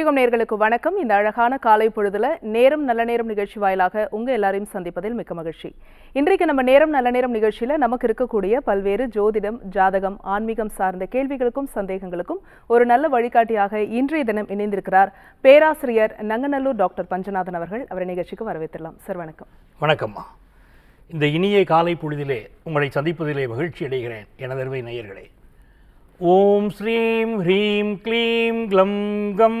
புதியுகம் நேர்களுக்கு வணக்கம். இந்த அழகான காலை பொழுதுல நேரம் நல்ல நேரம் நிகழ்ச்சி வாயிலாக உங்க எல்லாரையும் சந்திப்பதில் மிக்க மகிழ்ச்சி. இன்றைக்கு நம்ம நேரம் நல்ல நேரம் நிகழ்ச்சியில நமக்கு இருக்கக்கூடிய பல்வேறு ஜோதிடம் ஜாதகம் ஆன்மீகம் சார்ந்த கேள்விகளுக்கும் சந்தேகங்களுக்கும் ஒரு நல்ல வழிகாட்டியாக இன்றைய தினம் இணைந்திருக்கிறார் பேராசிரியர் நங்கநல்லூர் டாக்டர் பஞ்சநாதன் அவர்கள். அவரை நிகழ்ச்சிக்கு வரவேற்றலாம் சார் வணக்கம். வணக்கம்மா. இந்த இனிய காலை பொழுதிலே உங்களை சந்திப்பதிலே மகிழ்ச்சி அடைகிறேன் எனதருமை நேயர்களே. ஓம் ஸ்ரீம் ஹ்ரீம் க்ளீம் க்ளம் கம்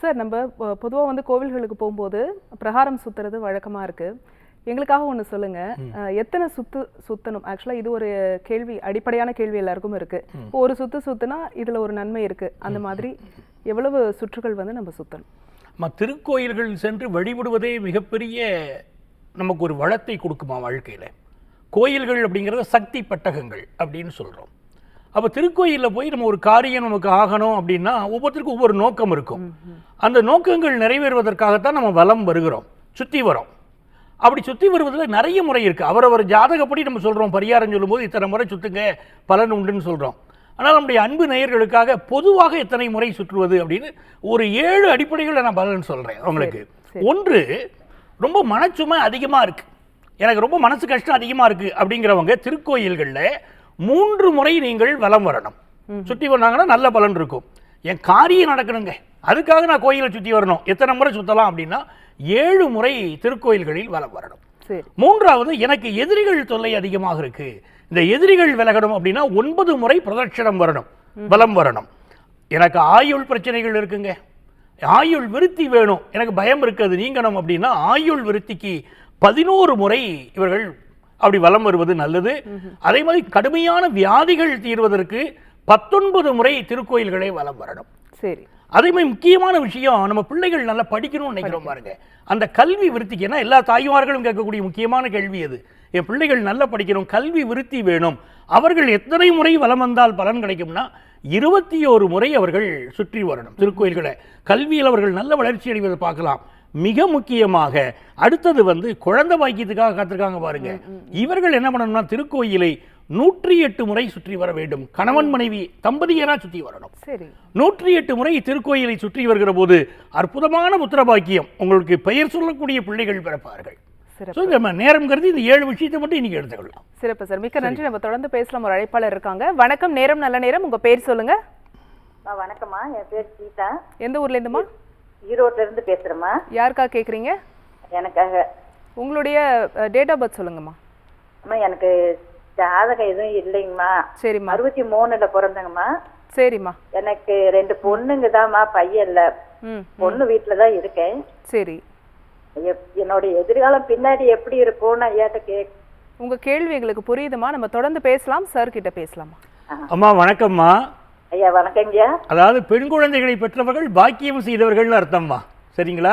சார் நம்ம பொதுவாக வந்து கோவில்களுக்கு போகும்போது பிரகாரம் சுத்துறது வழக்கமா இருக்கு. எங்களுக்காக ஒன்று சொல்லுங்க. அஹ், எத்தனை சுத்து சுத்தணும்? ஆக்சுவலாக இது ஒரு கேள்வி அடிப்படையான கேள்வி எல்லாருக்கும் இருக்கு. இப்போ ஒரு சுத்து சுத்துனா இதுல ஒரு நன்மை இருக்கு. அந்த மாதிரி எவ்வளவு சுற்றுகள் வந்து நம்ம சுத்தணும்? அம்மா திருக்கோயில்கள் சென்று வழிபடுவதே மிகப்பெரிய நமக்கு ஒரு வளத்தை கொடுக்குமா வாழ்க்கையில்? கோயில்கள் அப்படிங்கிறத சக்தி பட்டகங்கள் அப்படின்னு சொல்கிறோம் அப்போ திருக்கோயிலில் போய் நம்ம ஒரு காரியம் நமக்கு ஆகணும் அப்படின்னா ஒவ்வொருத்தருக்கும் ஒவ்வொரு நோக்கம் இருக்கும். அந்த நோக்கங்கள் நிறைவேறுவதற்காகத்தான் நம்ம வலம் வருகிறோம் சுற்றி வரோம். அப்படி சுற்றி வருவதில் நிறைய முறை இருக்குது அவரவர் ஜாதகப்படி நம்ம சொல்கிறோம் பரிகாரம் சொல்லும்போது இத்தனை முறை சுற்றுங்க பலன் உண்டுன்னு சொல்கிறோம் ஆனால் நம்முடைய அன்பு நேயர்களுக்காக பொதுவாக எத்தனை முறை சுற்றுவது அப்படின்னு ஒரு ஏழு அடிப்படைகளை நான் பலன் சொல்கிறேன் உங்களுக்கு ஒன்று ரொம்ப மனச்சுமை அதிகமாக இருக்குது எனக்கு ரொம்ப மனசு கஷ்டம் அதிகமாக இருக்குது அப்படிங்கிறவங்க திருக்கோயில்களில் மூன்று முறை நீங்கள் வலம் வரணும். சுற்றி வந்தாங்கன்னா நல்ல பலன் இருக்கும். என் காரியம் நடக்கணுங்க. அதுக்காக நான் கோயிலை சுற்றி வரணும். எத்தனை முறை சுற்றலாம் அப்படின்னா ஏழு முறை திருக்கோயில்களில் வலம் வரணும். மூன்றாவது எனக்கு எதிரிகள் தொல்லை அதிகமாக இருக்கு. இந்த எதிரிகள் விலகணும் அப்படின்னா ஒன்பது முறை பிரதட்சணம் வரணும். பலம் வரணும். எனக்கு ஆயுள் பிரச்சனைகள் இருக்குங்க. ஆயுள் விருத்தி வேணும். எனக்கு பயம் இருக்குது. நீங்கணும் அப்படின்னா ஆயுள் விருத்திக்கு பதினோரு முறை இவர்கள் அப்படி வலம் வருவது நல்லது. அதே மாதிரி கடுமையான வியாதிகள் தீர்வதற்கு பத்தொன்பது முறை திருக்கோயில்களே வலம் வரணும். சரி. அதே மாதிரி முக்கியமான விஷயம் நம்ம பிள்ளைகள் நல்லா படிக்கணும்னு நினைக்கிறோம் பாருங்க. அந்த கல்வி விருத்திக்கு ஏன்னா எல்லா தாய்மார்களும் கேட்கக்கூடிய முக்கியமான கேள்வி அது. என் பிள்ளைகள் நல்லா படிக்கணும் கல்வி விருத்தி வேணும். அவர்கள் எத்தனை முறை வலம் வந்தால் பலன் கிடைக்கும்னா இருபத்தி ஓரு முறை அவர்கள் சுற்றி வரணும் திருக்கோயில்களை. கல்வியில் அவர்கள் நல்ல வளர்ச்சி அடைவதை பார்க்கலாம். மிக முக்கியமாக அடுத்தது வந்து குழந்தை பாக்கியத்துக்காக காத்திருக்காங்க பாருங்க. இவர்கள் என்ன பண்ணணும்னா திருக்கோயிலை நூற்றி எட்டு முறை சுற்றி வர வேண்டும். கணவன் மனைவி தம்பதியரா சுற்றி வரணும். சரி. நூற்றி எட்டு முறை திருக்கோயிலை சுற்றி வருகிற போது அற்புதமான புத்திர பாக்கியம் உங்களுக்கு பெயர் சொல்லக்கூடிய பிள்ளைகள் பிறப்பார்கள். நேரம் கருதி இந்த ஏழு விஷயத்தை மட்டும் இன்னைக்கு எடுத்துக்கலாம். சிறப்பு சார். மிக்க நன்றி. நம்ம தொடர்ந்து பேசலாம். ஒரு அழைப்பாளர் இருக்காங்க. வணக்கம். நேரம் நல்ல நேரம். உங்க பேர் சொல்லுங்க. ஆ வணக்கம்மா. என் பேர் சீதா எந்த ஊர்ல இருந்துமா ஈரோட்ல இருந்து பேசுறேம்மா. யாருக்கா கேக்குறீங்க? எனக்காக. உங்களுடைய டேட் ஆஃப் பர்த் சொல்லுங்கம்மா. அம்மா எனக்கு ஜாதகம் எதுவும் இல்லைங்கம்மா. சரிம்மா. அறுபத்தி மூணுல பிறந்தங்கம்மா. சரிம்மா. எனக்கு ரெண்டு பொண்ணுங்க தான்மா பையன் இல்ல. ம் பொண்ணு வீட்டுல தான் இருக்கேன். சரி. எப்- என்னோட எதிர்காலம் பின்னாடி எப்படி இருக்கும்னு ஐயாட்ட கேக் உங்க கேள்வி எங்களுக்கு புரியுதுமா நம்ம தொடர்ந்து பேசலாம் சார் கிட்ட பேசலாமா அம்மா வணக்கம்மா. ஐயா வணக்கங்கய்யா அதாவது பெண் குழந்தைகளை பெற்றவர்கள் பாக்கியம் செய்தவர்கள்னு அர்த்தம்மா. சரிங்களா?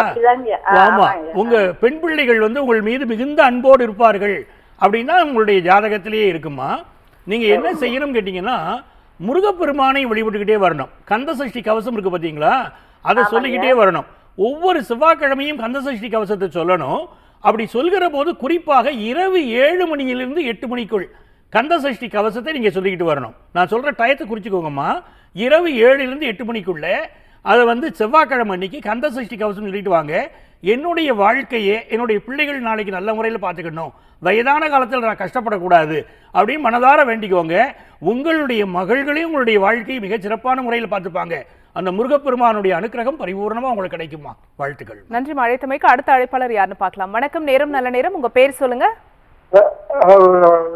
ஆமா. உங்க பெண் பிள்ளைகள் வந்து உங்கள் மீது மிகுந்த அன்போடு இருப்பார்கள் அப்படின்னா உங்களுடைய ஜாதகத்திலேயே இருக்குமா? நீங்க என்ன செய்யணும் கேட்டீங்கன்னா முருகப்பெருமானை வழிபட்டுக்கிட்டே வரணும். கந்த சஷ்டி கவசம் இருக்கு பாத்தீங்களா? அதை சொல்லிக்கிட்டே வரணும். ஒவ்வொரு செவ்வாய்க்கிழமையும் கந்த சஷ்டி கவசத்தை சொல்லணும். அப்படி சொல்கிற போது குறிப்பாக இரவு ஏழு மணியிலிருந்து எட்டு மணிக்குள் கந்த சஷ்டி கவசத்தை நீங்க சொல்லிக்கிட்டு வரணும். நான் சொல்ற டயத்தை குறிச்சுக்கோங்கம்மா. இரவு ஏழுலேருந்து எட்டு மணிக்குள்ள அதை வந்து செவ்வாய்க்கிழமை அன்னைக்கு கந்த சஷ்டி கவசம் சொல்லிட்டு வாங்க. என்னுடைய வாழ்க்கையை என்னுடைய பிள்ளைகள் நாளைக்கு நல்ல முறையில் பார்த்துக்கணும். வயதான காலத்தில் நான் கஷ்டப்படக்கூடாது அப்படின்னு மனதார வேண்டிக்கோங்க. உங்களுடைய மகள்களையும் உங்களுடைய வாழ்க்கையை மிகச் சிறப்பான முறையில் பார்த்துப்பாங்க. அந்த முருகப்பெருமானுடைய அனுக்கிரகம் பரிபூர்ணமாக உங்களுக்கு கிடைக்குமா வாழ்த்துக்கள். நன்றி அழைத்தமைக்கு அடுத்த அழைப்பாளர் யாருன்னு பார்க்கலாம். வணக்கம் நேரம் நல்ல நேரம். உங்க பேர் சொல்லுங்க. ம-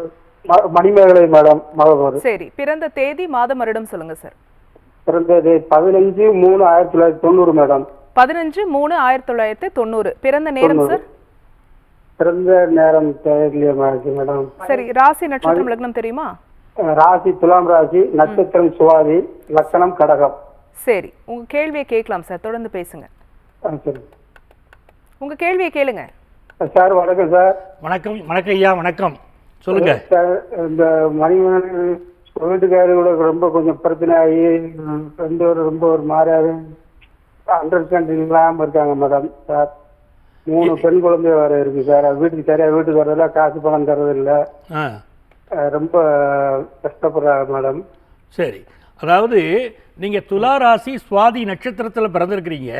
மணிமேகலை மேடம் சரி பிறந்த தேதி மாதம் வருடம் சொல்லுங்க சார் பிறந்தது பதினஞ்சு மூணு ஆயிரத்தி தொள்ளாயிரத்தி தொண்ணூறு மேடம். பதினஞ்சு மூணு ஆயிரத்தி தொள்ளாயிரத்தி தொண்ணூறு. பிறந்த நேரம் சார் பிறந்த நேரம் தெரியலையே மேடம் மேடம். சரி ராசி நட்சத்திரம் லக்னம் தெரியுமா? ராசி துலாம் ராசி நட்சத்திரம் சுவாதி லக்கணம் கடகம். சரி உங்க கேள்வியை கேட்கலாம் சார் தொடர்ந்து பேசுங்க. சரி. உங்க கேள்வியை கேளுங்க. சார் வணக்கம் சார். வணக்கம் வணக்கம் ஐயா வணக்கம். சொல்லுங்க. இந்த மணிமணி வீட்டுக்காரரோட ரொம்ப கொஞ்சம் பிரச்சனை ஆகி ரெண்டு ஒரு ரொம்ப ஒரு மாதிரியாவே அண்டர்ஸ்டாண்டிங் இல்லாமல் இருக்காங்க மேடம் சார். மூணு பெண் குழந்தை வேற இருக்கு சார். வீட்டுக்கு சரியா வீட்டுக்கு வரதில்ல காசு பணம் தரதில்ல ரொம்ப கஷ்டப்படுறாங்க மேடம் சரி. அதாவது நீங்கள் துலா ராசி சுவாதி நட்சத்திரத்தில் பிறந்திருக்கிறீங்க.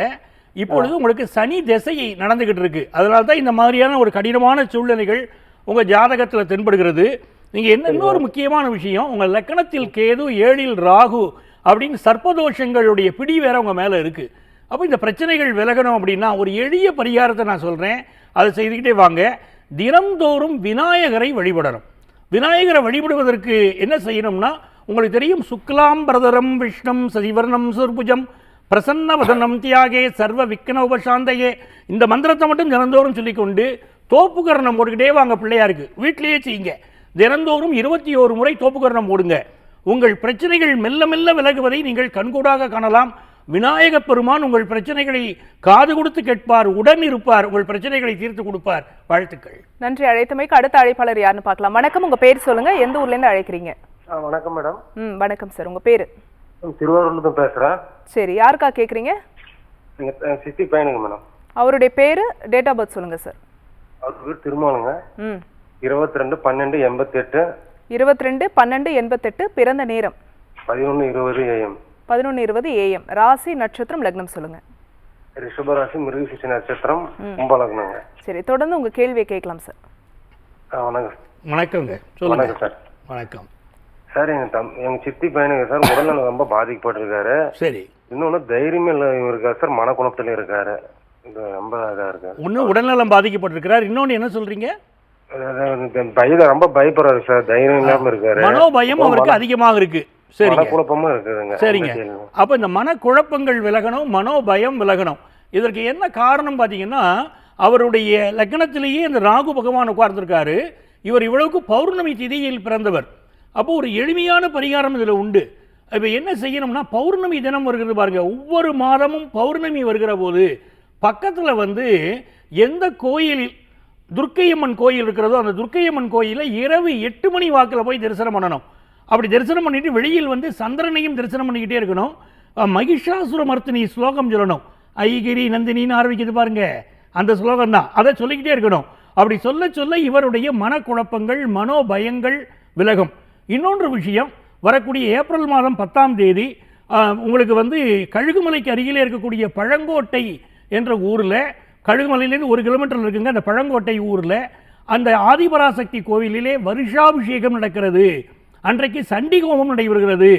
இப்பொழுது உங்களுக்கு சனி திசை நடந்துகிட்டு இருக்கு. அதனால தான் இந்த மாதிரியான ஒரு கடினமான சூழ்நிலைகள் உங்கள் ஜாதகத்தில் தென்படுகிறது. நீங்கள் என்ன இன்னொரு முக்கியமான விஷயம் உங்கள் லக்கணத்தில் கேது ஏழில் ராகு அப்படின்னு சர்ப்பதோஷங்களுடைய பிடி வேற உங்கள் மேலே இருக்குது அப்போ இந்த பிரச்சனைகள் விலகணும் அப்படின்னா ஒரு எளிய பரிகாரத்தை நான் சொல்கிறேன் அதை செய்துக்கிட்டே வாங்க. தினம்தோறும் விநாயகரை வழிபடணும். விநாயகரை வழிபடுவதற்கு என்ன செய்யணும்னா உங்களுக்கு தெரியும் சுக்லாம் பிரதரம் விஷ்ணம் சசிவர்ணம் சுர்புஜம் பிரசன்ன வதனம் தியாகே சர்வ விக்ன உபசாந்தையே இந்த மந்திரத்தை மட்டும் தினந்தோறும் சொல்லிக்கொண்டு தோப்புக்கரணம் போட்டுக்கிட்டே வாங்க பிள்ளையாருக்கு வீட்டிலேயே செய்யுங்க. தினந்தோறும் இருபத்தி ஓரு முறை தோப்புக்கரணம் போடுங்க. உங்கள் பிரச்சனைகள் மெல்ல மெல்ல விலகுவதை நீங்கள் கண்கூடாக காணலாம். விநாயகப் பெருமான் உங்கள் பிரச்சனைகளை காது கொடுத்து கேட்பார் உடன் இருப்பார் உங்கள் பிரச்சனைகளை தீர்த்து கொடுப்பார். வாழ்த்துக்கள். நன்றி. அழைத்தமைக்கு அடுத்த அழைப்பாளர் யாருன்னு பார்க்கலாம். வணக்கம். உங்க பேர் சொல்லுங்க. எந்த ஊர்ல இருந்து அழைக்கிறீங்க? வணக்கம் மேடம். ம் வணக்கம் சார். உங்க பேரு? திருவாரூர்ல பேசுறேன். சரி. யாருக்கா கேக்குறீங்க? சித்தி பையனுங்க மேடம். அவருடைய பேரு டேட் ஆஃப் பர்த் சொல்லுங்க சார். அவர் வீடு திருமாலுங்க. இருபத்தி ரெண்டு பன்னெண்டு எண்பத்தி எட்டு இருபத்தி ரெண்டு பன்னெண்டு எண்பத்தெட்டு பிறந்த நேரம். பதினொன்று இருபது ஏஎம். பதினொன்று இருபது ஏஎம். ராசி நட்சத்திரம் லக்னம் சொல்லுங்க. ரிஷபராசி மிருகசிஷ நட்சத்திரம் கும்பலக்னங்க சரி தொடர்ந்து உங்க கேள்வியை கேட்கலாம் சார். வணக்கம். வணக்கங்க. சொல்லுங்க. வணக்கம் சார். வணக்கம். சார் எங்க தம் எங்க சித்தி பையனுங்க சார் உடல்நலம் ரொம்ப பாதிக்கப்பட்டிருக்காரு. சரி. இன்னொன்னு தைரியமே இல்லை இருக்காரு சார் மனக்குணத்துல இருக்காரு. ரொம்ப இதா இருக்காரு ஒன்று உடல்நலம் பாதிக்கப்பட்டிருக்கிறார். இன்னொன்று என்ன சொல்றீங்க? பய ரொம்ப பயப்படுறாரு சார். தைரியம் இல்லாம இருக்காரு. மனோபயம் அவருக்கு அதிகமாக இருக்கு. சரிங்க. சரிங்க. அப்போ இந்த மனக்குழப்பங்கள் விலகணும் மனோபயம் விலகணும். இதற்கு என்ன காரணம் பார்த்தீங்கன்னா அவருடைய லக்னத்திலேயே இந்த ராகு பகவான் உட்கார்ந்திருக்காரு. இவர் இவ்வளவுக்கு பௌர்ணமி திதியில் பிறந்தவர். அப்போ ஒரு எளிமையான பரிகாரம் இதில் உண்டு. இப்போ என்ன செய்யணும்னா பௌர்ணமி தினம் வருகிறது பாருங்க. ஒவ்வொரு மாதமும் பௌர்ணமி வருகிற போது பக்கத்தில் வந்து எந்த கோயிலில் துர்க்கையம்மன் கோயில் இருக்கிறதோ அந்த துர்க்கையம்மன் கோயிலில் இரவு எட்டு மணி வாக்கில் போய் தரிசனம் பண்ணணும். அப்படி தரிசனம் பண்ணிட்டு வெளியில் வந்து சந்திரனையும் தரிசனம் பண்ணிக்கிட்டே இருக்கணும். மகிஷாசுர மர்த்தினி ஸ்லோகம் சொல்லணும். ஐகிரி நந்தினின்னு ஆரம்பிக்குது பாருங்க. அந்த ஸ்லோகம் தான். அதை சொல்லிக்கிட்டே இருக்கணும். அப்படி சொல்ல சொல்ல இவருடைய மனக்குழப்பங்கள் மனோபயங்கள் விலகும். இன்னொன்று விஷயம் வரக்கூடிய ஏப்ரல் மாதம் பத்தாம் தேதி உங்களுக்கு வந்து கழுகுமலைக்கு அருகிலே இருக்கக்கூடிய பழங்கோட்டை என்ற ஊரில் கழுகுமலையிலேருந்து ஒரு கிலோமீட்டர் இருக்குங்க அந்த பழங்கோட்டை ஊரில் அந்த ஆதிபராசக்தி கோவிலிலே வருஷாபிஷேகம் நடக்கிறது. அன்றைக்கு சண்டி ஹோமம் நடைபெறுகிறது.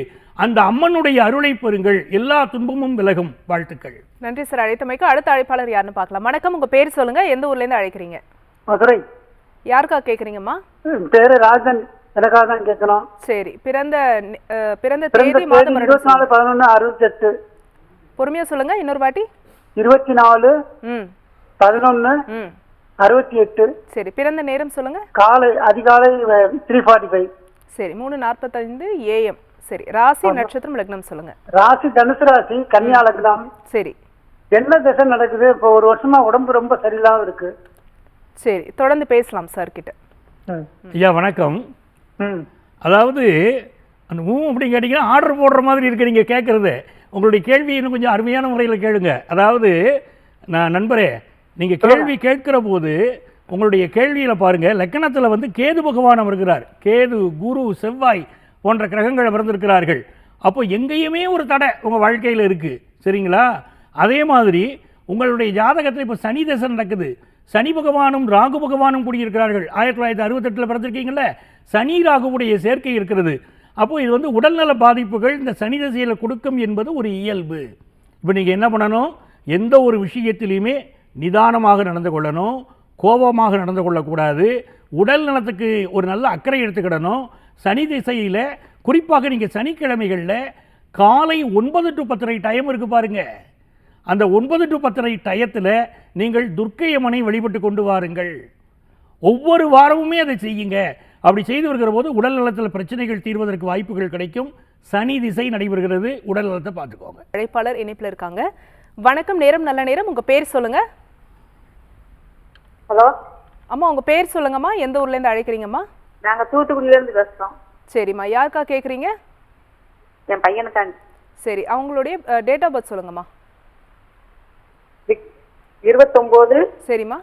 அந்த அம்மனுடைய அருளை பெறுங்கள். எல்லா துன்பமும் விலகும். வாழ்த்துக்கள். நன்றி சார். அழைத்தமைக்கு அடுத்த அழைப்பாளர் யாருன்னு பார்க்கலாம். வணக்கம். உங்க பேர் சொல்லுங்க. எந்த ஊர்ல இருந்து அழைக்கிறீங்க? மதுரை. யாருக்கா கேக்குறீங்கம்மா? பேரு ராஜன். எனக்காக தான் கேட்கணும். சரி. பிறந்த பிறந்த தேதி மாதம் இருபத்தி நாலு பதினொன்று அறுபத்தி எட்டு. பொறுமையா சொல்லுங்க. இன்னொரு வாட்டி. இருபத்தி நாலு ம். பதினொன்று ம். அறுபத்தி எட்டு சரி பிறந்த நேரம் சொல்லுங்க. காலை அதிகாலை த்ரீ ஃபார்ட்டி ஃபைவ் சரி மூணு நாற்பத்தைந்து ஏஎம் சரி ராசி நட்சத்திரம் லக்னம் சொல்லுங்க. ராசி தனுசு ராசி கன்னியா லக்னம். சரி. என்ன திசை நடக்குது? இப்போ ஒரு வருஷமா உடம்பு ரொம்ப சரியில்லாம இருக்கு. சரி தொடர்ந்து பேசலாம் சார் கிட்ட. ம். ஐயா வணக்கம். ம். அதாவது அந்த ஊ அப்படின்னு கேட்டிங்கன்னா ஆர்டர் போடுற மாதிரி இருக்கு நீங்கள் கேட்குறது உங்களுடைய கேள்வி இன்னும் கொஞ்சம் அருமையான முறையில் கேளுங்க. அதாவது நான் நண்பரே நீங்கள் கேள்வி கேட்கிற போது உங்களுடைய கேள்வியில் பாருங்கள் லக்கணத்தில் வந்து கேது பகவான் அமர்கிறார். கேது குரு செவ்வாய் போன்ற கிரகங்கள் அமர்ந்திருக்கிறார்கள். அப்போ எங்கேயுமே ஒரு தடை உங்கள் வாழ்க்கையில் இருக்குது சரிங்களா? அதே மாதிரி உங்களுடைய ஜாதகத்தில் இப்போ சனி தசை நடக்குது. சனி பகவானும் ராகு பகவானும் கூடியிருக்கிறார்கள். ஆயிரத்தி தொள்ளாயிரத்தி அறுபத்தெட்டில் பிறந்திருக்கீங்களே சனி ராகுவுடைய சேர்க்கை இருக்கிறது. அப்போது இது வந்து உடல்நல பாதிப்புகள் இந்த சனி திசையில் கொடுக்கும் என்பது ஒரு இயல்பு. இப்போ நீங்கள் என்ன பண்ணணும்? எந்த ஒரு விஷயத்திலையுமே நிதானமாக நடந்து கொள்ளணும். கோபமாக நடந்து கொள்ளக்கூடாது. உடல் நலத்துக்கு ஒரு நல்ல அக்கறை எடுத்துக்கிடணும். சனி திசையில் குறிப்பாக நீங்கள் சனிக்கிழமைகளில் காலை ஒன்பது டு பத்தரை டைம் இருக்குது பாருங்கள் அந்த ஒன்பது டு பத்தரை டயத்தில் நீங்கள் துர்க்கையம்மனை வழிபட்டு கொண்டு வாருங்கள். ஒவ்வொரு வாரமுமே அதை செய்யுங்க. அப்படி செய்து வருகிற போது உடல் நலத்தில் பிரச்சனைகள் தீர்வதற்கு வாய்ப்புகள் கிடைக்கும். சனி திசை நடைபெறுகிறது. உடல் நலத்தை பார்த்துக்கோங்க. அழைப்பாளர் இணைப்புல இருக்காங்க. வணக்கம் நேரம் நல்ல நேரம். உங்க பேர் சொல்லுங்க. ஹலோ. அம்மா உங்க பேர் சொல்லுங்கம்மா. எந்த ஊர்ல இருந்து அழைக்கிறீங்கம்மா? நாங்க தூத்துக்குடியில இருந்து பேசுறோம். சரிம்மா. யாருக்கா கேக்குறீங்க? என் பையனுக்காண்டி சரி அவங்களுடைய டேட் ஆஃப் பர்த் சொல்லுங்கம்மா. இருபத்தொன்பது சரிம்மா.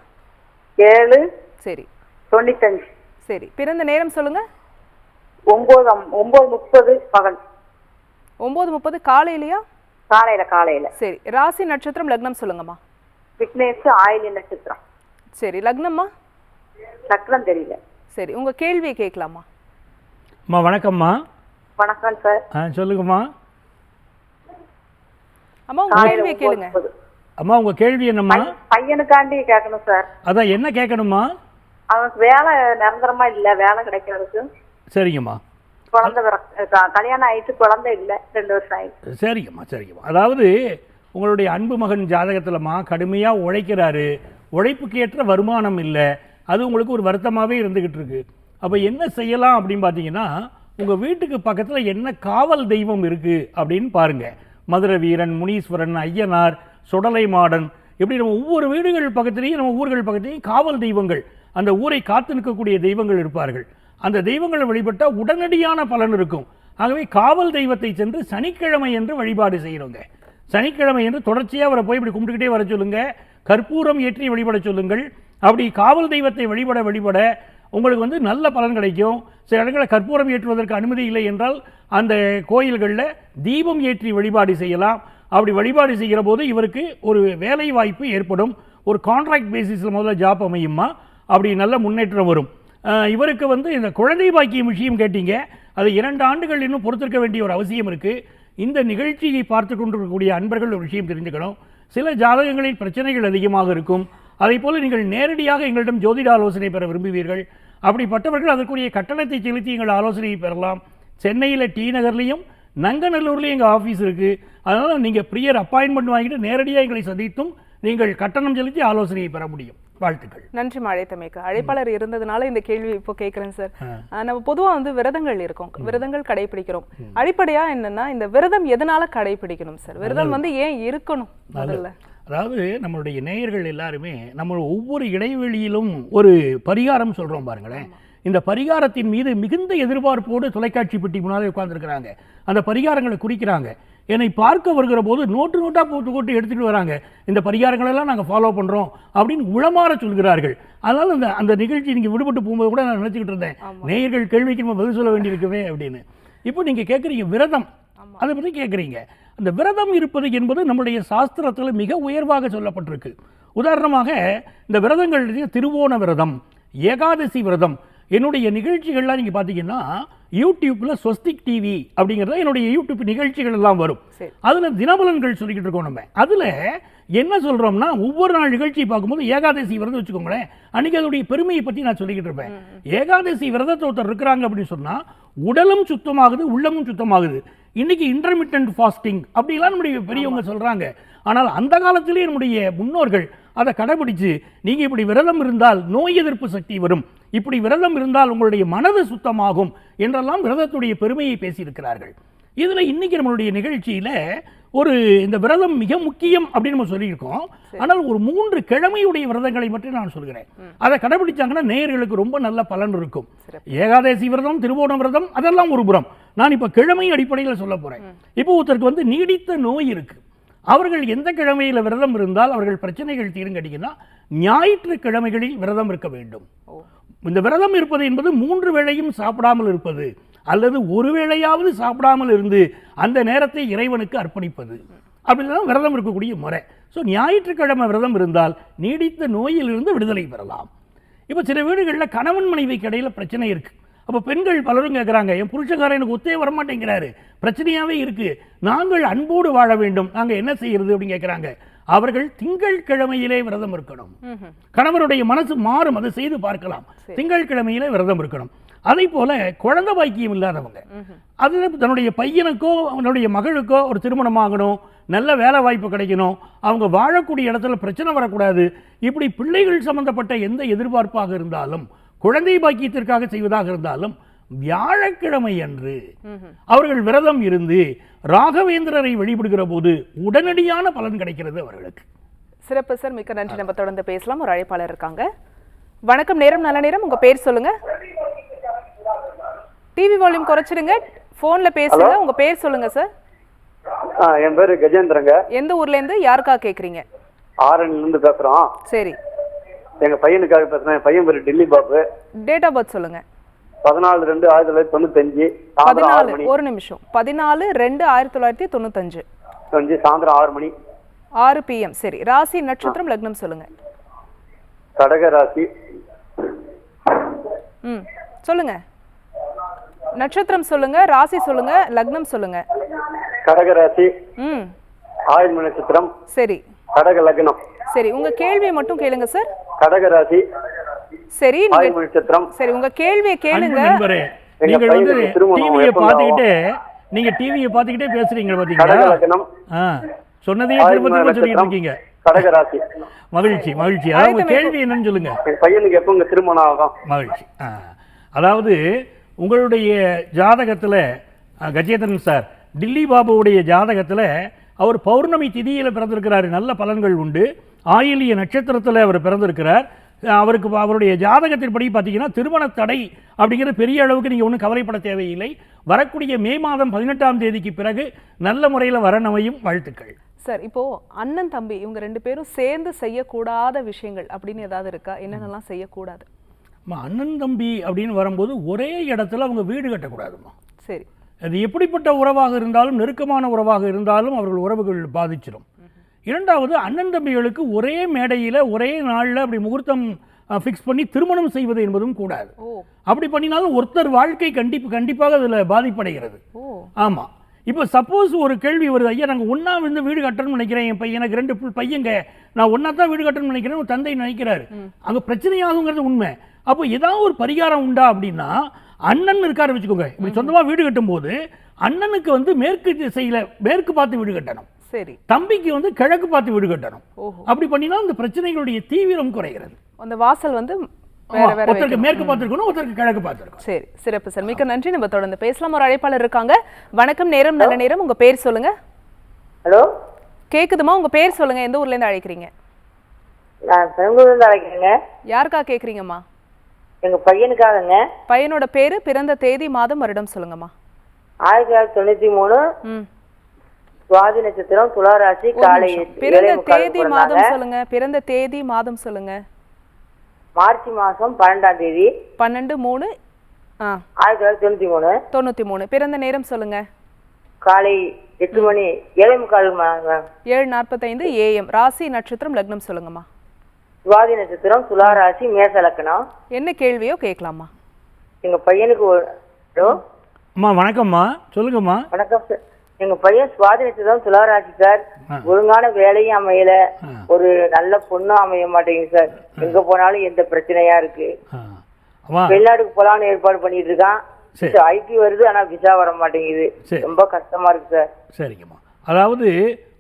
ஏழு சரி. தொண்ணூத்தஞ்சு. சரி. பிறந்த நேரம் சொல்லுங்க. ஒன்பது ஒன்பது முப்பது பகல். ஒன்பது முப்பது காலையிலயா? காலையில காலையில. சரி. ராசி நட்சத்திரம் லக்னம் சொல்லுங்கம்மா. விக்னேஷ் ஆயிலி நட்சத்திரம். சரி. லக்னம்மா? சக்கரம் தெரியல. சரி. உங்க கேள்வியை கேட்கலாமா? அம்மா வணக்கம்மா. வணக்கம் சார். ஆ சொல்லுங்கம்மா. அம்மா உங்க கேள்வியை கேளுங்க. அம்மா உங்கள் கேள்வி என்னம்மா? பையன்- பையனுக்காண்டி கேட்கணும் சார். அதான் என்ன கேட்கணுமா அவனுக்கு வேலை நிரந்தரமா இல்ல வேலை கிடைக்கிறதுக்கு. சரிங்கம்மா. குழந்தை கல்யாணம் ஆயிட்டு குழந்தை இல்ல ரெண்டு வருஷம் ஆயிடுச்சு சரிங்கம்மா சரிங்கம்மா. அதாவது உங்களுடைய அன்பு மகன் ஜாதகத்திலம்மா கடுமையாக உழைக்கிறாரு. உழைப்புக்கு ஏற்ற வருமானம் இல்லை. அது உங்களுக்கு ஒரு வருத்தமாகவே இருந்துக்கிட்டு இருக்கு. அப்போ என்ன செய்யலாம் அப்படின்னு பார்த்தீங்கன்னா உங்கள் வீட்டுக்கு பக்கத்தில் என்ன காவல் தெய்வம் இருக்குது அப்படின்னு பாருங்கள் மதுரை வீரன் முனீஸ்வரன் ஐயனார் சுடலை மாடன். இப்படி நம்ம ஒவ்வொரு வீடுகள் பக்கத்துலேயும் நம்ம ஊர்கள் பக்கத்துலேயும் காவல் தெய்வங்கள். அந்த ஊரை காத்து நிற்கக்கூடிய தெய்வங்கள் இருப்பார்கள். அந்த தெய்வங்களை வழிபட்டால் உடனடியான பலன் இருக்கும். ஆகவே காவல் தெய்வத்தை சென்று சனிக்கிழமை என்று வழிபாடு செய்யணுங்க சனிக்கிழமை என்று தொடர்ச்சியாக அவரை போய் இப்படி கும்பிட்டுக்கிட்டே வர சொல்லுங்க. கற்பூரம் ஏற்றி வழிபட சொல்லுங்கள். அப்படி காவல் தெய்வத்தை வழிபட வழிபட உங்களுக்கு வந்து நல்ல பலன் கிடைக்கும். சில இடங்களில் கற்பூரம் ஏற்றுவதற்கு அனுமதி இல்லை என்றால் அந்த கோயில்களில் தீபம் ஏற்றி வழிபாடு செய்யலாம். அப்படி வழிபாடு செய்கிற போது இவருக்கு ஒரு வேலை வாய்ப்பு ஏற்படும். ஒரு கான்ட்ராக்ட் பேசிஸில் முதல்ல ஜாப் அமையுமா அப்படி நல்ல முன்னேற்றம் வரும். இவருக்கு வந்து இந்த குழந்தை பாக்கியம் விஷயம் கேட்டீங்க. அது இரண்டு ஆண்டுகள் இன்னும் பொறுத்திருக்க வேண்டிய ஒரு அவசியம் இருக்குது இந்த நிகழ்ச்சியை பார்த்து கொண்டிருக்கக்கூடிய அன்பர்கள் ஒரு விஷயம் தெரிஞ்சுக்கணும். சில ஜாதகங்களில் பிரச்சனைகள் அதிகமாக இருக்கும். அதே போல் நீங்கள் நேரடியாக எங்களிடம் ஜோதிட ஆலோசனை பெற விரும்புவீர்கள். அப்படிப்பட்டவர்கள் அதற்குரிய கட்டணத்தை செலுத்தி எங்கள் ஆலோசனையை பெறலாம். சென்னையில் டி நகர்லேயும் நங்கநல்லூர்லேயும் எங்கள் ஆஃபீஸ் இருக்குது அதனால் நீங்கள் ப்ரியர் அப்பாயின்மெண்ட் வாங்கிட்டு நேரடியாக எங்களை சந்தித்தும் நீங்கள் கட்டணம் செலுத்தி ஆலோசனையை பெற முடியும். வாழ்த்துக்கள். நன்றி அழைத்தமைக்கு அழைப்பாளர் இருந்ததுனால இந்த கேள்வி இப்போ கேட்குறேன் சார். நம்ம பொதுவா வந்து விரதங்கள் இருக்கும். விரதங்கள் கடைபிடிக்கிறோம் அடிப்படையா என்னன்னா இந்த விரதம் எதனால கடைபிடிக்கணும் சார்? விரதம் வந்து ஏன் இருக்கணும் முதல்ல? அதாவது நம்மளுடைய நேயர்கள் எல்லாருமே நம்ம ஒவ்வொரு இடைவெளியிலும் ஒரு பரிகாரம் சொல்கிறோம் பாருங்களேன். இந்த பரிகாரத்தின் மீது மிகுந்த எதிர்பார்ப்போடு தொலைக்காட்சி பெட்டி முன்னாலே உட்கார்ந்திருக்கிறாங்க. அந்த பரிகாரங்களை குறிக்கிறாங்க. என்னை பார்க்க வருகிற போது நோட்டு நோட்டாக போட்டு போட்டு எடுத்துகிட்டு வராங்க. இந்த பரிகாரங்களெல்லாம் நாங்கள் ஃபாலோ பண்ணுறோம் அப்படின்னு உளமாற சொல்கிறார்கள். அதனால் அந்த அந்த நிகழ்ச்சி நீங்கள் விடுபட்டு போகும்போது கூட நான் நினச்சிக்கிட்டு இருந்தேன். நேயர்கள் கேள்விக்கு நம்ம பதில் சொல்ல வேண்டியிருக்குமே அப்படின்னு. இப்போ நீங்கள் கேட்குறீங்க விரதம். அதை பற்றி கேட்குறீங்க. அந்த விரதம் இருப்பது என்பது நம்முடைய சாஸ்திரத்தில் மிக உயர்வாக சொல்லப்பட்டிருக்கு. உதாரணமாக இந்த விரதங்கள் திருவோண விரதம் ஏகாதசி விரதம் என்னுடைய நிகழ்ச்சிகள்லாம் நீங்கள் பார்த்தீங்கன்னா யூடியூப்பில் ஸ்வஸ்திக் டிவி அப்படிங்கிறத என்னுடைய யூடியூப் நிகழ்ச்சிகள் எல்லாம் வரும். அதில் தினபலன்கள் சொல்லிக்கிட்டு இருக்கோம் நம்ம. அதில் என்ன சொல்கிறோம்னா ஒவ்வொரு நாள் நிகழ்ச்சியை பார்க்கும்போது ஏகாதசி விரதம் வச்சுக்கோங்களேன். அன்றைக்கி அதோடைய பெருமையை பற்றி நான் சொல்லிக்கிட்டு இருப்பேன். ஏகாதசி விரதத்தை ஒருத்தர் இருக்கிறாங்க அப்படின்னு சொன்னால் உடலும் சுத்தமாகுது உள்ளமும் சுத்தமாகுது. இன்னைக்கு இன்டர்மிட்டன்ட் ஃபாஸ்டிங் அப்படிலாம் நம்முடைய பெரியவங்க சொல்கிறாங்க ஆனால் அந்த காலத்திலேயே நம்முடைய முன்னோர்கள் அதை கடைபிடிச்சு நீங்கள் இப்படி விரதம் இருந்தால் நோய் எதிர்ப்பு சக்தி வரும். இப்படி விரதம் இருந்தால் உங்களுடைய மனது சுத்தமாகும் என்றெல்லாம் விரதத்துடைய பெருமையை பேசியிருக்கிறார்கள். இதில் இன்னைக்கு நம்மளுடைய நிகழ்ச்சியில் ஒரு இந்த விரதம் மிக முக்கியம் அப்படின்னு நம்ம சொல்லியிருக்கோம். ஆனால் ஒரு மூன்று கிழமையுடைய விரதங்களை மட்டும் நான் சொல்கிறேன். அதை கடைபிடிச்சாங்கன்னா நேயர்களுக்கு ரொம்ப நல்ல பலன் இருக்கும். ஏகாதசி விரதம் திருவோண விரதம் அதெல்லாம் ஒரு புறம். நான் இப்போ கிழமை அடிப்படையில் சொல்ல போகிறேன் இப்போ ஒருத்தருக்கு வந்து நீடித்த நோய் இருக்கு. அவர்கள் எந்த கிழமையில் விரதம் இருந்தால் அவர்கள் பிரச்சனைகள் தீரும் கேட்டீங்கன்னா ஞாயிற்றுக்கிழமைகளில் விரதம் இருக்க வேண்டும். இந்த விரதம் இருப்பது என்பது மூன்று வேளையும் சாப்பிடாமல் இருப்பது அல்லது ஒரு வேளையாவது சாப்பிடாமல் இருந்து அந்த நேரத்தை இறைவனுக்கு அர்ப்பணிப்பது. அப்படிதான் விரதம் இருக்கக்கூடிய முறை. ஸோ ஞாயிற்றுக்கிழமை விரதம் இருந்தால் நீடித்த நோயிலிருந்து விடுதலை பெறலாம். இப்போ சில வீடுகளில் கணவன் மனைவிக்கு இடையில பிரச்சனை இருக்கு. அப்போ பெண்கள் பலரும் கேட்குறாங்க என் புருஷக்காரன் எனக்கு ஒத்தே வரமாட்டேங்கிறாரு. பிரச்சனையாகவே இருக்கு. நாங்கள் அன்போடு வாழ வேண்டும். நாங்கள் என்ன செய்யறது? அப்படின்னு கேட்குறாங்க அவர்கள் திங்கள் கிழமையிலே விரதம் இருக்கணும். கணவருடைய மனசு மாறும். அதை செய்து பார்க்கலாம். திங்கள் கிழமையிலே விரதம் இருக்கணும். அதே போல குழந்தை பாக்கியம் இல்லாதவங்க. அது தன்னுடைய பையனுக்கோ அவனுடைய மகளுக்கோ ஒரு திருமணம் ஆகணும். நல்ல வேலை வாய்ப்பு கிடைக்கணும். அவங்க வாழக்கூடிய இடத்துல பிரச்சனை வரக்கூடாது. இப்படி பிள்ளைகள் சம்பந்தப்பட்ட எந்த எதிர்பார்ப்பாக இருந்தாலும் குழந்தை பாக்கியத்திற்காக செய்வதாக இருந்தாலும் வியாழக்கிழமை அன்று அவர்கள் விரதம் இருந்து ராகவேந்திரரை வழிபடுகிற போது உடனடியான பலன் கிடைக்கிறது அவர்களுக்கு. சிறப்பு சார் மிக்க நன்றி. நம்ம தொடர்ந்து பேசலாம். ஒரு அழைப்பாளர் இருக்காங்க. வணக்கம். நேரம் நல்ல நேரம். உங்க பேர் சொல்லுங்க. டிவி வால்யூம் குறைச்சிடுங்க. போன்ல பேசுங்க. உங்க பேர் சொல்லுங்க சார் என் பேரு கஜேந்திரங்க. எந்த ஊர்ல இருந்து யாருக்கா கேக்குறீங்க? ஆரணில இருந்து பேசுறோம். சரி. எங்க பையனுக்காக பேசுறேன் என் பையன் பேரு Dilli Babu. Date of birth சொல்லுங்க. பதினாலு ரெண்டு ஆயிரத்தி தொள்ளாயிரத்தி தொண்ணூத்தஞ்சு. சாயந்தரம் ஆறு பதினாலு மணி. ஒரு நிமிஷம். பதினாலு ரெண்டு ஆயிரத்தி தொள்ளாயிரத்தி தொண்ணூத்தஞ்சு. தொண்ணூத்தஞ்சு சாயந்தரம் ஆறு மணி. ஆறு பிஎம் சரி. ராசி நட்சத்திரம் லக்னம் சொல்லுங்க. கடக ராசி. ம். சொல்லுங்க. நட்சத்திரம் சொல்லுங்க ராசி சொல்லுங்க லக்னம் சொல்லுங்க. கடக ராசி. ம். ஆயுள் நட்சத்திரம். சரி. கடக லக்னம். சரி. உங்க கேள்வியை மட்டும் கேளுங்க சார். கடக ராசி சரி நட்சத்திரம். சரி உங்க கேள்வியை கேளுங்க. நீங்கள் வந்து டிவியை பார்த்துக்கிட்டே நீங்க டிவியை பார்த்துக்கிட்டே பேசுறீங்க பாத்தீங்களா சொன்னதையே திரும்ப திரும்ப சொல்லிட்டு இருக்கீங்க. கடக ராசி மகிழ்ச்சி மகிழ்ச்சி. அதாவது உங்க கேள்வி என்னன்னு சொல்லுங்க. பையனுக்கு எப்போ உங்க திருமணம் ஆகும்? மகிழ்ச்சி. அதாவது உங்களுடைய ஜாதகத்தில் கஜேந்திரன் சார் டில்லி பாபுவுடைய ஜாதகத்தில் அவர் பௌர்ணமி திதியில் பிறந்திருக்கிறார். நல்ல பலன்கள் உண்டு. ஆயிலிய நட்சத்திரத்தில் அவர் பிறந்திருக்கிறார். அவருக்கு அவருடைய ஜாதகத்தின்படி பார்த்தீங்கன்னா திருமண தடை அப்படிங்கிறது பெரிய அளவுக்கு நீங்கள் ஒன்றும் கவலைப்பட தேவையில்லை. வரக்கூடிய மே மாதம் பதினெட்டாம் தேதிக்கு பிறகு நல்ல முறையில் வரணமையும் வாழ்த்துக்கள். சார் இப்போ அண்ணன் தம்பி இவங்க ரெண்டு பேரும் சேர்ந்து செய்யக்கூடாத விஷயங்கள் அப்படின்னு ஏதாவது இருக்கா? என்னென்னலாம் செய்யக்கூடாது? அண்ணன் தம்பி அப்படின்னு வரும்போது ஒரே இடத்துல அவங்க வீடு கட்டக்கூடாதும்மா. சரி. அது எப்படிப்பட்ட உறவாக இருந்தாலும் நெருக்கமான உறவாக இருந்தாலும் அவர்கள் உறவுகள் பாதிச்சிடும் இரண்டாவது அண்ணன் தம்பிகளுக்கு ஒரே மேடையில் ஒரே நாளில் அப்படி முகூர்த்தம் ஃபிக்ஸ் பண்ணி திருமணம் செய்வது என்பதும் கூடாது. அப்படி பண்ணினாலும் ஒருத்தர் வாழ்க்கை கண்டிப்பு கண்டிப்பாக அதில் பாதிப்படைகிறது. ஆமாம் இப்போ சப்போஸ் ஒரு கேள்வி வருது ஐயா நாங்கள் ஒன்றா வந்து வீடு கட்டணும்னு நினைக்கிறேன் என் பையன் எனக்கு ரெண்டு பையங்க நான் ஒன்றா தான் வீடு கட்டணும்னு நினைக்கிறேன் தந்தை நினைக்கிறாரு. அங்கே பிரச்சனையாகுங்கிறது உண்மை. அப்போ ஏதாவது ஒரு பரிகாரம் உண்டா அப்படின்னா அண்ணன் இருக்காரு வச்சுக்கோங்க. இப்படி சொந்தமாக வீடு கட்டும்போது அண்ணனுக்கு வந்து மேற்கு திசையில் மேற்கு பார்த்து வீடு கட்டணும். சரி. தம்பிக்கு வந்து கிழக்கு பார்த்து வீடு கட்டணும். அப்படி பண்ணினா இந்த பிரச்சனைகளுடைய தீவிரம் குறைகிறது. அந்த வாசல் வந்து வேற ஆமா, வேற ஒருத்தருக்கு. மேற்கு பார்த்துருக்கணும் ஒருத்தருக்கு கிழக்கு பார்த்துருக்கணும். சரி சிறப்பு சார். மிக்க நன்றி. நம்ம தொடர்ந்து பேசலாம். ஒரு அழைப்பாளர் இருக்காங்க. வணக்கம் நேரம் நல்ல நேரம். உங்க பேர் சொல்லுங்க. ஹலோ. கேக்குதுமா? உங்க பேர் சொல்லுங்க. எந்த ஊர்ல இருந்து அழைக்கிறீங்க? நான் பெங்களூர்லேருந்து அழைக்கிறேங்க. யாருக்கா கேக்குறீங்கம்மா? எங்க பையனுக்காகங்க. பையனோட பேரு பிறந்த தேதி மாதம் வருடம் சொல்லுங்கம்மா. ஆயிரத்தி தொள்ளாயிரத்தி தொண்ணூத்தி மூணு சுவாதி நட்சத்திரம் துளாராசி ஒரு காலை பிறந்த தேதி. மாதம் சொல்லுங்க. பிறந்த தேதி மாதம் சொல்லுங்க. மார்ச் மாசம் பன்னெண்டாம் தேதி. பன்னெண்டு மூணு ஆ. ஆயிரத்தி தொள்ளாயிரத்தி தொண்ணூத்தி மூணு. தொண்ணூத்தி மூணு. பிறந்த நேரம் சொல்லுங்க. காலை எட்டு மணி ஏழை முக்கால் ஏழு நாற்பத்தைந்து ஏஎம் ராசி நட்சத்திரம் லக்னம் சொல்லுங்கம்மா. சுவாதி நட்சத்திரம் துளாராசி மேச லக்கணம் என்ன கேள்வியோ கேட்கலாமா எங்க பையனுக்கு அம்மா வணக்கம்மா. சொல்லுங்கம்மா. வணக்கம் சார். எங்க பையன் சுவாதி நட்சத்திரம் துளாராசி சார். ஒழுங்கான வேலையும் அமையல. ஒரு நல்ல பொண்ணும் அமைய மாட்டேங்குது சார். எங்க போனாலும் எந்த பிரச்சனையா இருக்கு. வெளிநாட்டுக்கு போலான்னு ஏற்பாடு பண்ணிட்டு இருக்கான். ஐபி வருது ஆனா விசா வர மாட்டேங்குது. ரொம்ப கஷ்டமா இருக்கு சார். சரிங்கம்மா. அதாவது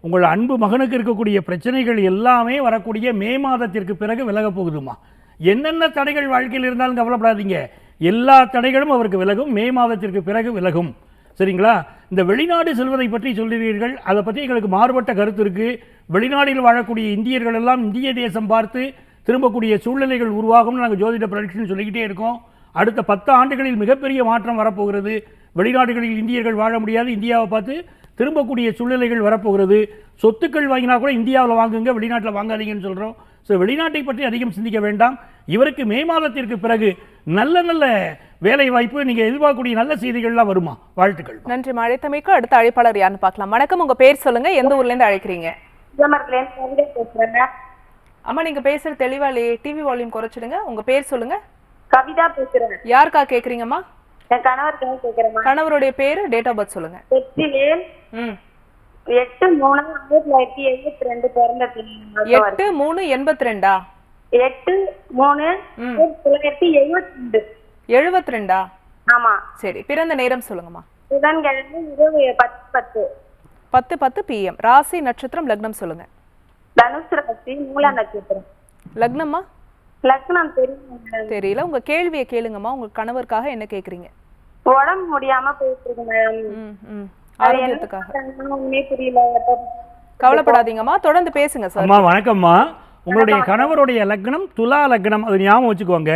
உங்கள் அன்பு மகனுக்கு இருக்கக்கூடிய பிரச்சனைகள் எல்லாமே வரக்கூடிய மே மாதத்திற்கு பிறகு விலகப் போகுதுமா என்னென்ன தடைகள் வாழ்க்கையில் இருந்தாலும் கவலைப்படாதீங்க. எல்லா தடைகளும் அவருக்கு விலகும். மே மாதத்திற்கு பிறகு விலகும். சரிங்களா? இந்த வெளிநாடு செல்வதை பற்றி சொல்கிறீர்கள் அதை பற்றி எங்களுக்கு மாறுபட்ட கருத்து இருக்குது வெளிநாட்டில் வாழக்கூடிய இந்தியர்கள் எல்லாம் இந்திய தேசம் பார்த்து திரும்பக்கூடிய சூழ்நிலைகள் உருவாகும்னு நாங்கள் ஜோதிட ப்ரடிக்ஷன் சொல்லிக்கிட்டே இருக்கோம். அடுத்த பத்து ஆண்டுகளில் மிகப்பெரிய மாற்றம் வரப்போகிறது. வெளிநாடுகளில் இந்தியர்கள் வாழ முடியாது. இந்தியாவை பார்த்து திரும்பக்கூடிய சூழ்நிலைகள் வரப்போகிறது. சொத்துக்கள் வாங்கினா கூட இந்தியாவில் வாங்குங்க வெளிநாட்டில் வாங்காதீங்கன்னு சொல்கிறோம் ஸோ வெளிநாட்டை பற்றி அதிகம் சிந்திக்க வேண்டாம். இவருக்கு மே மாதத்திற்கு பிறகு நல்ல நல்ல வேலை வாய்ப்பு நீங்கள் எதிர்பார்க்கக்கூடிய நல்ல செய்திகள்லாம் வருமா? வாழ்த்துக்கள். நன்றி அழைத்தமைக்கு அடுத்த அழைப்பாளர் யாருன்னு பார்க்கலாம். வணக்கம். உங்க பேர் சொல்லுங்க. எந்த ஊர்ல இருந்து அழைக்கிறீங்க? பேசுறேங்க. அம்மா நீங்க பேசுறது தெளிவா இல்லையே. டிவி வால்யூம் குறைச்சிடுங்க. உங்க பேர் சொல்லுங்க. கவிதா பேசுறேன். யாருக்கா கேக்குறீங்கம்மா? கணவருடைய பேரு டேட் ஆஃப் பர்த் சொல்லுங்க. எட்டு மூணு ஆயிரத்தி தொள்ளாயிரத்தி எழுபத்தி ரெண்டு பிறந்த. எட்டு மூணு எண்பத்தி ரெண்டா எட்டு மூணு. ஆயிரத்தி தொள்ளாயிரத்தி எழுபத்தி ரெண்டு எழுபத்தி ரெண்டா ஆமா. சரி பிறந்த நேரம் சொல்லுங்கம்மா. புதன்கிழமை இரவு பத்து பத்து. பத்து பத்து பிஎம் ராசி நட்சத்திரம் லக்னம் சொல்லுங்க. தனுசு ராசி மூல நட்சத்திரம். லக்னம்மா? லக்னம் தெரியும் தெரியல. உங்க கேள்வியை கேளுங்கம்மா. உங்க கணவருக்காக என்ன கேக்குறீங்க? உடம்பு முடியாம போயிட்டு இருக்கு மேடம் ஆரோக்கியத்துக்காக. கவலைப்படாதீங்கம்மா. தொடர்ந்து பேசுங்க சார் அம்மா வணக்கம்மா. உங்களுடைய கணவருடைய லக்னம் துலா லக்னம் அது ஞாபகம் வச்சுக்கோங்க.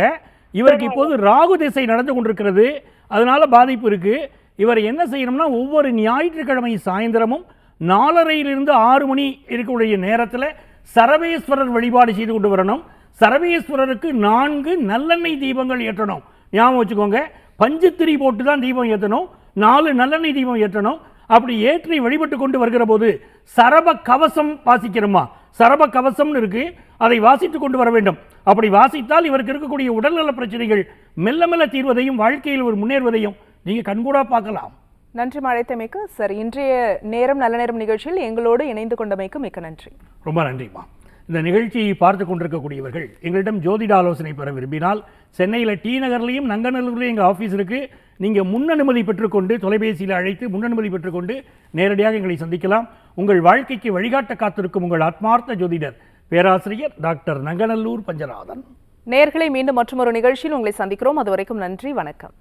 இவருக்கு இப்போது ராகு திசை நடந்து கொண்டிருக்கிறது. அதனால பாதிப்பு இருக்கு. இவர் என்ன செய்யணும்னா ஒவ்வொரு ஞாயிற்றுக்கிழமை சாயந்தரமும் நாலரையிலிருந்து ஆறு மணி இருக்கக்கூடிய நேரத்தில் சரவேஸ்வரர் வழிபாடு செய்து கொண்டு வரணும். சரவேஸ்வரருக்கு நான்கு நல்லெண்ணெய் தீபங்கள் ஏற்றணும். ஞாபகம் வச்சுக்கோங்க. பஞ்சுத்திரி போட்டு தான் தீபம் ஏற்றணும் நாலு நல்லெண்ணெய் தீபம் ஏற்றணும். அப்படி ஏற்றி வழிபட்டு கொண்டு வருகிற போது சரப கவசம் வாசிக்கிறோமா? சரப கவசம்னு இருக்கு. அதை வாசித்து கொண்டு வர வேண்டும். அப்படி வாசித்தால் இவருக்கு இருக்கக்கூடிய உடல்நல பிரச்சனைகள் மெல்ல மெல்ல தீர்வதையும் வாழ்க்கையில் ஒரு முன்னேறுவதையும் நீங்க கண்கூடா பார்க்கலாம். நன்றி அழைத்தமைக்கு சார் இன்றைய நேரம் நல்ல நேரம் நிகழ்ச்சியில் எங்களோடு இணைந்து கொண்டமைக்கு மிக்க நன்றி. ரொம்ப நன்றிம்மா. இந்த நிகழ்ச்சியை பார்த்து கொண்டிருக்கக்கூடியவர்கள் எங்களிடம் ஜோதிட ஆலோசனை பெற விரும்பினால் சென்னையில் டி நகர்லையும் நங்கநல்லூர்லையும் எங்கள் ஆஃபீஸ் இருக்குது நீங்கள் முன்னனுமதி பெற்றுக்கொண்டு தொலைபேசியில் அழைத்து முன்னனுமதி பெற்றுக்கொண்டு நேரடியாக எங்களை சந்திக்கலாம். உங்கள் வாழ்க்கைக்கு வழிகாட்ட காத்திருக்கும் உங்கள் ஆத்மார்த்த ஜோதிடர் பேராசிரியர் டாக்டர் நங்கநல்லூர் பஞ்சநாதன். நேர்களை மீண்டும் மற்றொரு நிகழ்ச்சியில் உங்களை சந்திக்கிறோம். அதுவரைக்கும் நன்றி வணக்கம்.